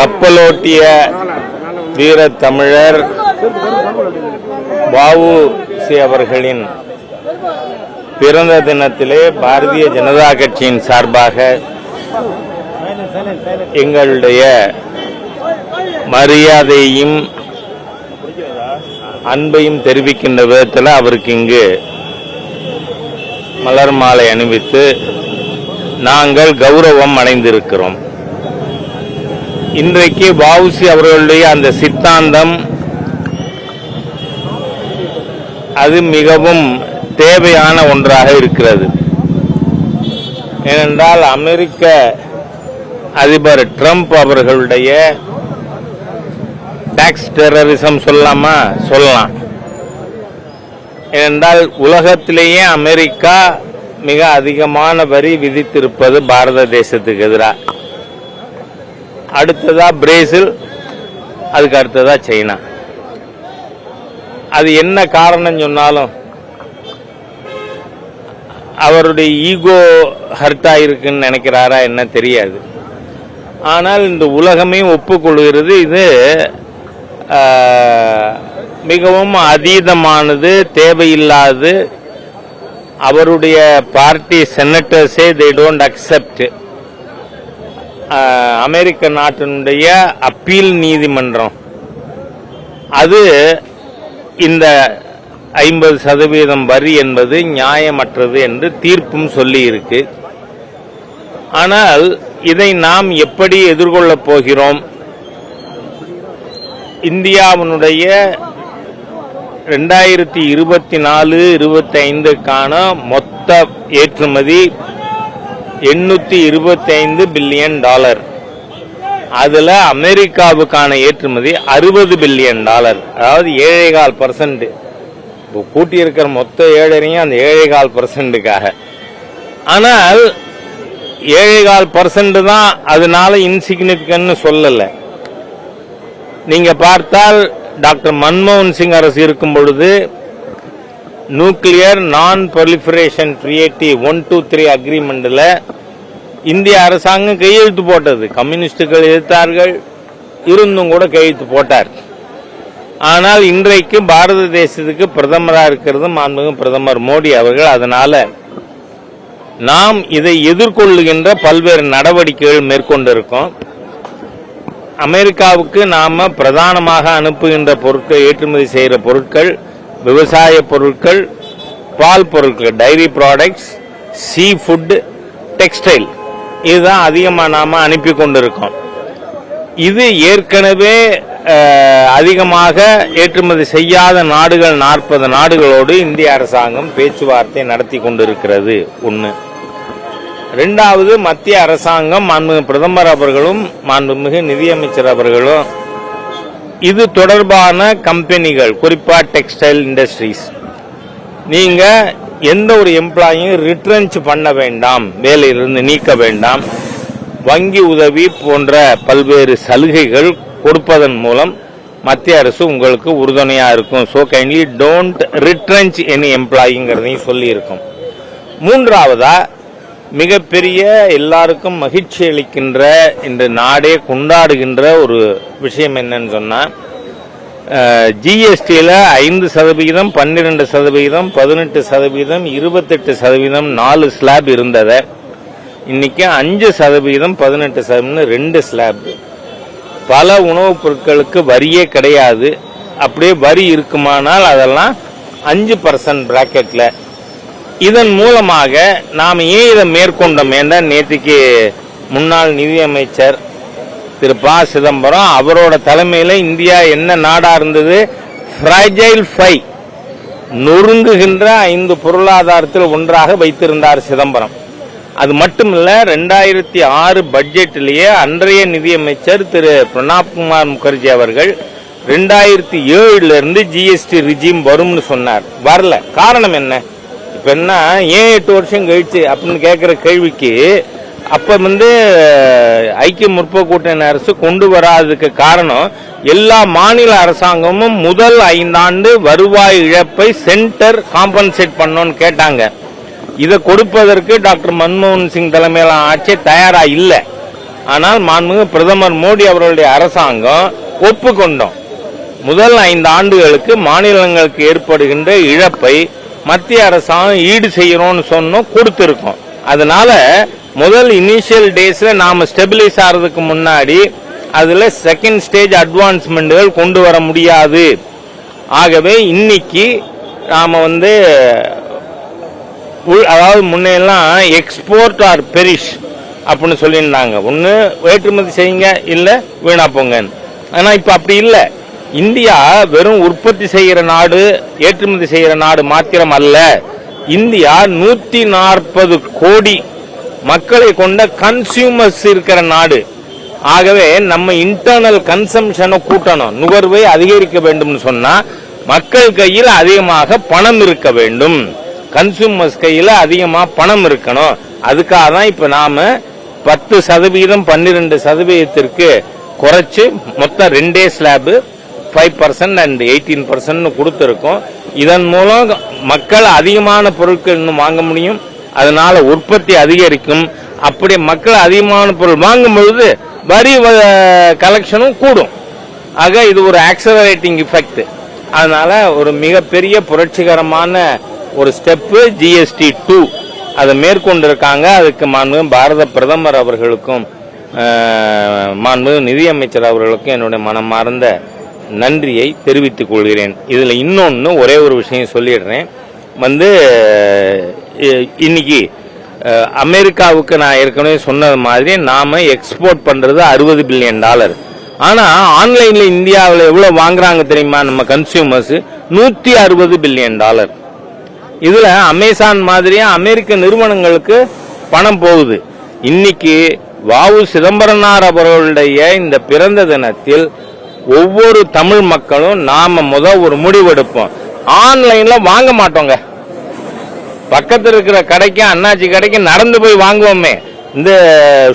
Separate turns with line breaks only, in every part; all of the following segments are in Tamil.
கப்பலோட்டிய வீரத்தமிழர் வஉசி அவர்களின் பிறந்த தினத்திலே பாரதிய ஜனதா கட்சியின் சார்பாக எங்களுடைய மரியாதையும் அன்பையும் தெரிவிக்கின்ற விதத்தில் அவருக்கு இங்கு மலர் மாலை அணிவித்து நாங்கள் கௌரவம் அடைந்திருக்கிறோம். இன்றைக்கு வாவுசி அவர்களுடைய அந்த சித்தாந்தம் அது மிகவும் தேவையான ஒன்றாக இருக்கிறது. ஏனென்றால் அமெரிக்க அதிபர் ட்ரம்ப் அவர்களுடைய டாக்ஸ் டெரரிசம் சொல்லாமா? சொல்லலாம். ஏனென்றால் உலகத்திலேயே அமெரிக்கா மிக அதிகமான வரி விதித்திருப்பது பாரத தேசத்துக்கு எதிராக அடுத்ததா பிரேசில் அதுக்கு அடுத்ததா சைனா. அது என்ன காரணம் சொன்னாலும் அவருடைய ஈகோ ஹர்ட் ஆயிருக்குன்னு நினைக்கிறாரா என்ன தெரியாது. ஆனால் இந்த உலகமே ஒப்புக்கொள்கிறது இது மிகவும் அதீதமானது தேவையில்லாது அவருடைய பார்ட்டி செனட்டர்ஸே தே டோன்ட் அக்செப்ட் அமெரிக்க நாட்டினுடைய அப்பீல் நீதிமன்றம். அது இந்த ஐம்பது சதவீதம் வரி என்பது நியாயமற்றது என்று தீர்ப்பும் சொல்லி இருக்கு ஆனால் இதை நாம் எப்படி எதிர்கொள்ளப் போகிறோம்? இந்தியாவினுடைய ரெண்டாயிரத்தி இருபத்தி நாலு இருபத்தி ஐந்துக்கான மொத்த ஏற்றுமதி எண்ணூற்றி இருபத்தைந்து பில்லியன் டாலர். அதில் அமெரிக்காவுக்கான ஏற்றுமதி அறுபது பில்லியன் டாலர். அதாவது ஏழைகால் பர்சன்ட் இப்போ கூட்டியிருக்கிற மொத்த ஏழரையும் அந்த ஏழைகால் பர்சன்ட்டுக்காக ஆனால் ஏழைகால் பர்சன்ட் தான் அதனால இன்சிக்னிபிகன்ட்னு சொல்லலை. நீங்கள் பார்த்தால் டாக்டர் மன்மோகன் சிங் அரசு இருக்கும் பொழுது nuclear non proliferation treaty one two three அக்ரிமெண்ட்ல இந்திய அரசாங்கம் கையெழுத்து போட்டது. கம்யூனிஸ்டுகள் எதிர்த்தார்கள் இருந்தும் கூட கையெழுத்து போட்டார். ஆனால் இன்றைக்கு பாரத தேசத்துக்கு பிரதமராக இருக்கிறது மாண்புமிகு பிரதமர் மோடி அவர்கள். அதனால நாம் இதை எதிர்கொள்ளுகின்ற பல்வேறு நடவடிக்கைகள் மேற்கொண்டிருக்கோம். அமெரிக்காவுக்கு நாம பிரதானமாக அனுப்புகின்ற பொருட்கள் ஏற்றுமதி செய்கிற பொருட்கள் விவசாய பொருட்கள் பால் பொருட்கள் dairy products sea food textile இதுதான் அதிகமாக நாம் அனுப்பி கொண்டிருக்கோம். இது ஏற்கனவே அதிகமாக ஏற்றுமதி செய்யாத நாடுகள் நாற்பது நாடுகளோடு இந்திய அரசாங்கம் பேச்சுவார்த்தை நடத்தி கொண்டிருக்கிறது. ஒன்று ரெண்டாவது மத்திய அரசாங்கம் மாண்புமிகு பிரதமர் அவர்களும் மாண்புமிகு நிதியமைச்சர் அவர்களும் இது தொடர்பான கம்பெனிகள் குறிப்பாக டெக்ஸ்டைல் இண்டஸ்ட்ரீஸ். நீங்கள் எந்த ஒரு எம்ப்ளாயும் ரிட்ரன்ச் பண்ண வேண்டாம் வேலையிலிருந்து நீக்க வேண்டாம். வங்கி உதவி போன்ற பல்வேறு சலுகைகள் கொடுப்பதன் மூலம் மத்திய அரசு உங்களுக்கு உறுதுணையாக இருக்கும். So kindly don't retrench any எம்ப்ளாயிங்கிறதையும் சொல்லியிருக்கும். மூன்றாவதாக மிகப்பெரிய எல்லாருக்கும் மகிழ்ச்சி அளிக்கின்ற இந்த நாடே கொண்டாடுகின்ற ஒரு விஷயம் என்னன்னு சொன்னா ஜிஎஸ்டியில் ஐந்து சதவிகிதம் பன்னிரெண்டு சதவிகிதம் பதினெட்டு சதவீதம் இருபத்தெட்டு சதவீதம் நாலு ஸ்லாப் இருந்ததை இன்னைக்கு அஞ்சு சதவிகிதம் பதினெட்டு சதவீதம் ரெண்டு ஸ்லாப். பல உணவுப் பொருட்களுக்கு வரியே கிடையாது. அப்படியே வரி இருக்குமானால் அதெல்லாம் அஞ்சு பர்சன்ட் பிராக்கெட்ல இதன் மூலமாக நாம் ஏன் இதை மேற்கொண்டோம் என்ற நேற்றுக்கு முன்னாள் நிதியமைச்சர் திரு ப. சிதம்பரம் அவரோட தலைமையில் இந்தியா என்ன நாடா இருந்தது? ஃப்ரைஜைல் ஃபை நொறுங்குகின்ற ஐந்து பொருளாதாரத்தில் ஒன்றாக வைத்திருந்தார் சிதம்பரம். அது மட்டுமல்ல ரெண்டாயிரத்தி ஆறு பட்ஜெட்டிலேயே அன்றைய நிதியமைச்சர் திரு பிரணாப் குமார் முகர்ஜி அவர்கள் ரெண்டாயிரத்தி ஏழுல இருந்து ஜிஎஸ்டி ரிஜிம் வரும்னு சொன்னார். வரல. காரணம் என்ன? இப்ப என்ன ஏன் எட்டு வருஷம் கழிச்சு? அப்படின்னு கேட்குற கேள்விக்கு அப்போ வந்து ஐக்கிய முற்போக்கு கூட்டணி அரசு கொண்டு வராததுக்கு காரணம் எல்லா மாநில அரசாங்கமும் முதல் ஐந்தாண்டு வருவாய் இழப்பை சென்டர் காம்பன்சேட் பண்ணோன்னு கேட்டாங்க. இதை கொடுப்பதற்கு டாக்டர் மன்மோகன் சிங் தலைமையிலான ஆட்சி தயாரா இல்லை. ஆனால் மாண்புமிகு பிரதமர் மோடி அவர்களுடைய அரசாங்கம் ஒப்புக்கொண்டோம். முதல் ஐந்து ஆண்டுகளுக்கு மாநிலங்களுக்கு ஏற்படுகின்ற இழப்பை மத்திய அரசாங்கம் ஈடு செய்யணும்னு சொன்னோம் கொடுத்துருக்கோம். அதனால முதல் இனிஷியல் டேஸ்ல நாம ஸ்டெபிலைஸ் ஆகிறதுக்கு முன்னாடி அதுல செகண்ட் ஸ்டேஜ் அட்வான்ஸ்மெண்ட்கள் கொண்டு வர முடியாது. ஆகவே இன்னைக்கு நாம வந்து உள்- அதாவது முன்னெல்லாம் எக்ஸ்போர்ட் ஆர் பெரிஷ் அப்படின்னு சொல்லியிருந்தாங்க. ஒன்று ஏற்றுமதி செய்யுங்க இல்லை வீணா போங்கன்னு. ஆனால் இப்போ அப்படி இல்லை. இந்தியா வெறும் உற்பத்தி செய்கிற நாடு ஏற்றுமதி செய்கிற நாடு மாத்திரம் அல்ல இந்தியா நூற்றி நாற்பது கோடி மக்களை கொண்ட கன்சியூமர்ஸ் இருக்கிற நாடு. ஆகவே நம்ம இன்டர்னல் கன்சம்ஷனை கூட்டணும். நுகர்வை அதிகரிக்க வேண்டும்னு சொன்னா மக்கள் கையில் அதிகமாக பணம் இருக்க வேண்டும். கன்சூமர்ஸ் கையில் அதிகமாக பணம் இருக்கணும். அதுக்காக தான் இப்போ நாம பத்து சதவீதம் பன்னிரெண்டு சதவீதத்திற்கு குறைச்சு மொத்தம் ரெண்டே slab five percent and eighteen percent கொடுத்துருக்கோம். இதன் மூலம் மக்கள் அதிகமான பொருட்கள் இன்னும் வாங்க முடியும். அதனால உற்பத்தி அதிகரிக்கும். அப்படி மக்கள் அதிகமான பொருள் வாங்கும் பொழுது வரி கலெக்ஷனும் கூடும். ஆக இது ஒரு ஆக்சலரேட்டிங் இஃபெக்ட் அதனால ஒரு மிகப்பெரிய புரட்சிகரமான ஒரு ஸ்டெப்பு ஜிஎஸ்டி டூ அதை மேற்கொண்டிருக்காங்க. அதுக்கு மாண்பு பாரத பிரதமர் அவர்களுக்கும் மாண்பு நிதியமைச்சர் அவர்களுக்கும் என்னுடைய மனமார்ந்த நன்றியை தெரிவித்துக் கொள்கிறேன். இதில் இன்னொன்று ஒரே ஒரு விஷயம் சொல்லிடுறேன். வந்து இன்னைக்கு அமெரிக்காவுக்கு நான் ஏற்கனவே சொன்னது மாதிரி நாம எக்ஸ்போர்ட் பண்றது அறுபது பில்லியன் டாலர் ஆனா ஆன்லைன்ல இந்தியாவில் எவ்வளவு வாங்குறாங்க தெரியுமா நம்ம கன்சியூமர்ஸ் நூத்தி அறுபது பில்லியன் டாலர் இதுல அமேசான் மாதிரியே அமெரிக்க நிறுவனங்களுக்கு பணம் போகுது. இன்னைக்கு வாவு சிதம்பரனார் அவர்களுடைய இந்த பிறந்த தினத்தில் ஒவ்வொரு தமிழ் மக்களும் நாம முத ஒரு முடிவெடுப்போம். ஆன்லைன்ல வாங்க மாட்டோங்க. பக்கத்தில் இருக்கிற கடைக்கு அண்ணாச்சி கடைக்கு நடந்து போய் வாங்குவோமே. இந்த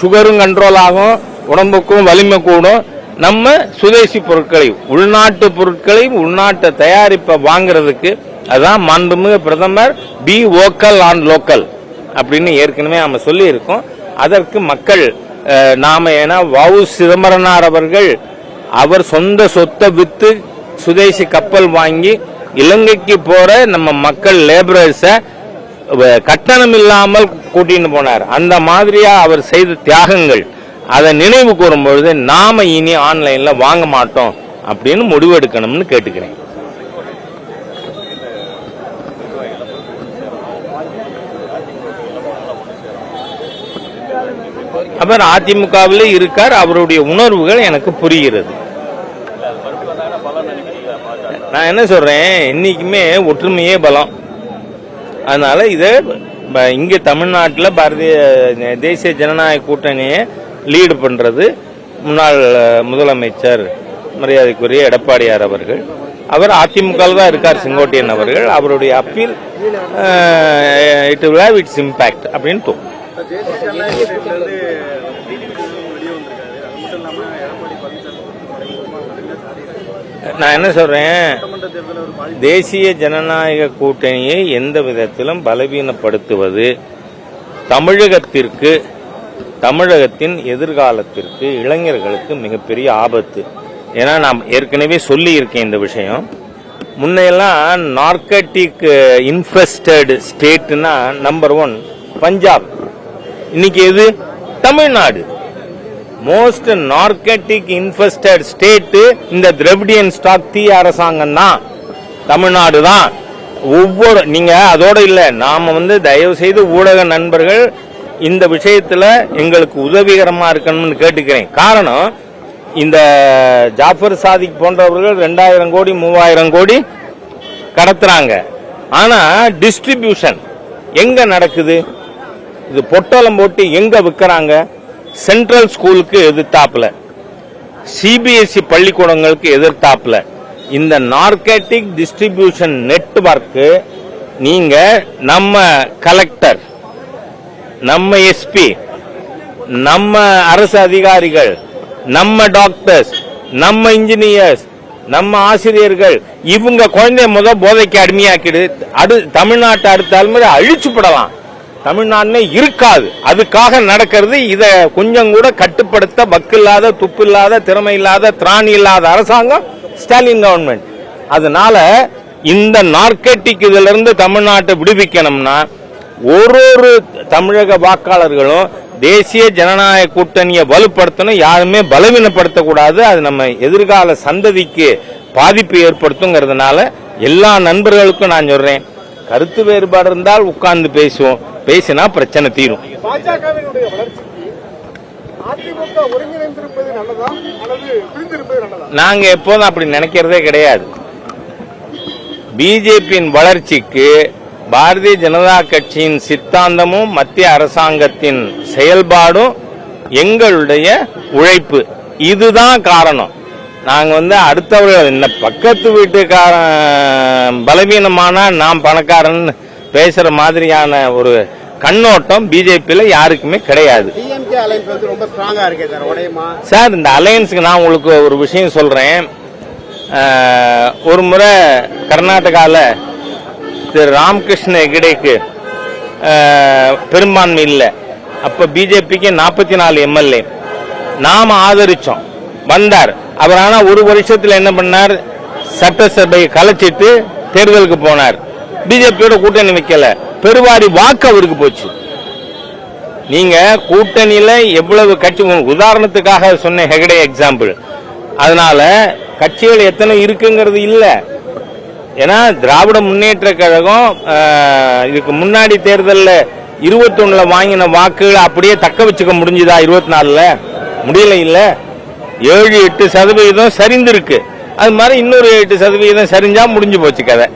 சுகரும் கண்ட்ரோல் ஆகும் உடம்புக்கும் வலிமை கூடும். நம்ம சுதேசி பொருட்களை உள்நாட்டு பொருட்களை உள்நாட்டு தயாரிப்பை வாங்குறதுக்கு அதுதான் மாண்புமிகு பிரதமர் பி ஓக்கல் ஆன் லோக்கல் அப்படின்னு ஏற்கனவே நம்ம சொல்லியிருக்கோம். அதற்கு மக்கள் நாம ஏன்னா வவு சிதம்பரனார் அவர்கள் அவர் சொந்த சொத்தை வித்து சுதேசி கப்பல் வாங்கி இலங்கைக்கு போற நம்ம மக்கள் லேபரர்ஸ கட்டணம் இல்லாமல் கூட்டின்னு போனார். அந்த மாதிரியா அவர் செய்த தியாகங்கள். அதை நினைவு கூறும் பொழுது நாம இனி ஆன்லைன்ல வாங்க மாட்டோம் அப்படின்னு முடிவெடுக்கணும்னு கேட்டுக்கிறேன். அவர் அதிமுகவிலே இருக்கார். அவருடைய உணர்வுகள் எனக்கு புரிகிறது. நான் என்ன சொல்கிறேன் என்றைக்குமே ஒற்றுமையே பலம். அதனால் இதை இங்கே தமிழ்நாட்டில் பாரதிய தேசிய ஜனநாயக கூட்டணியை லீடு பண்ணுறது முன்னாள் முதலமைச்சர் மரியாதைக்குரிய எடப்பாடியார் அவர்கள். அவர் அதிமுகவில் தான் இருக்கார் செங்கோட்டையன் அவர்கள். அவருடைய appeal it will have its impact அப்படின்னு தோணும். நான் என்ன சொல்றேன்? தேசிய ஜனநாயக கூட்டணியை எந்த விதத்திலும் பலவீனப்படுத்துவது தமிழகத்திற்கு தமிழகத்தின் எதிர்காலத்திற்கு இளைஞர்களுக்கு மிகப்பெரிய ஆபத்து. ஏன்னா நான் ஏற்கனவே சொல்லி இருக்கேன் இந்த விஷயம். முன்னையெல்லாம் நார்கட்டிக் இன்ஃபெஸ்டட் ஸ்டேட்னா நம்பர் ஒன் பஞ்சாப். இன்னைக்கு எது? Tamil Nadu. Most narcotic infested state இந்த திரவிடியன் ஸ்டாக் தீ அரசாங்கம் தான். தமிழ்நாடு தான். ஒவ்வொரு நீங்க அதோட இல்ல நாம வந்து தயவு செய்து ஊடக நண்பர்கள் இந்த விஷயத்துல எங்களுக்கு உதவிகரமா இருக்கணும்னு கேட்டுக்கிறேன். காரணம் இந்த ஜாஃபர் சாதிக் போன்றவர்கள் ரெண்டாயிரம் கோடி மூவாயிரம் கோடி கடத்துறாங்க. ஆனா டிஸ்ட்ரிபியூஷன் எங்க நடக்குது? இது பொட்டலம் போட்டு எங்க விற்கிறாங்க சென்ட்ரல் ஸ்கூலுக்கு எதிர்த்தாப்புல. சிபிஎஸ்இ பள்ளிக்கூடங்களுக்கு எதிர்த்தாப்புல. இந்த நார்கேட்டிக் டிஸ்ட்ரிபியூஷன் நெட்ஒர்க்கு நீங்கள் நம்ம கலெக்டர் நம்ம எஸ்பி நம்ம அரசு அதிகாரிகள் நம்ம டாக்டர்ஸ் நம்ம இன்ஜினியர்ஸ் நம்ம ஆசிரியர்கள் இவங்க குழந்தைய முத போதைக்கு அடிமையாக்கிடு அடு தமிழ்நாட்டை அடுத்த தலைமுறை அழிச்சுப்படலாம். தமிழ்நாடுனே இருக்காது. அதுக்காக நடக்கிறது இதை கொஞ்சம் கூட கட்டுப்படுத்த வக்கில்லாத துப்பில்லாத திறமை இல்லாத திராணி இல்லாத அரசாங்கம் ஸ்டாலின் கவர்மெண்ட் அதனால இந்த நார்கட்டிக் இதிலிருந்து தமிழ்நாட்டை விடுவிக்கணும்னா ஒரு ஒரு தமிழக வாக்காளர்களும் தேசிய ஜனநாயக கூட்டணியை வலுப்படுத்தணும். யாருமே பலவீனப்படுத்தக்கூடாது. அது நம்ம எதிர்கால சந்ததிக்கு பாதிப்பு ஏற்படுத்துங்கிறதுனால எல்லா நண்பர்களுக்கும் நான் சொல்றேன். கருத்து வேறுபாடு இருந்தால் உட்கார்ந்து பேசுவோம். பேசினா பிரச்சனை தீரும். நாங்க எப்போதும் அப்படி நினைக்கிறதே கிடையாது. பிஜேபியின் வளர்ச்சிக்கு பாரதிய ஜனதா கட்சியின் சித்தாந்தமும் மத்திய அரசாங்கத்தின் செயல்பாடும் எங்களுடைய உழைப்பு. இதுதான் காரணம். நாங்க வந்து அடுத்தவர்கள் இந்த பக்கத்து வீட்டுக்காரன் பலவீனமானா நான் பணக்காரன் பேசுற மாதிரியான ஒரு கண்ணோட்டம் பிஜேபியில யாருக்குமே கிடையாது.
சார்
இந்த அலையன்ஸுக்கு நான் உங்களுக்கு ஒரு விஷயம் சொல்றேன். ஒரு முறை கர்நாடகாவில் திரு ராமகிருஷ்ண ஹெகடேக்கு பெரும்பான்மை இல்லை. அப்போ பிஜேபிக்கு நாற்பத்தி நாலு எம்எல்ஏ நாம் ஆதரிச்சோம். வந்தார். அவர் ஆனால் ஒரு வருஷத்தில் என்ன பண்ணார்? சட்டசபையை கலைச்சிட்டு தேர்தலுக்கு போனார். பிஜேபியோட கூட்டணி வைக்கல. பெருவாரி வாக்கு அவருக்கு போச்சு. நீங்க கூட்டணியில எவ்வளவு கட்சி உதாரணத்துக்காக சொன்ன ஹெகடே எக்ஸாம்பிள் அதனால கட்சிகள் எத்தனை இருக்குங்கிறது இல்ல. ஏன்னா திராவிட முன்னேற்ற கழகம் இதுக்கு முன்னாடி தேர்தலில் இருபத்தொன்னுல வாங்கின வாக்குகளை அப்படியே தக்க வச்சுக்க முடிஞ்சுதா இருபத்தி நாலுல முடியல இல்ல. ஏழு எட்டு சதவீதம் சரிந்திருக்கு. அது மாதிரி இன்னொரு எட்டு சதவீதம் சரிஞ்சா முடிஞ்சு போச்சு கதை.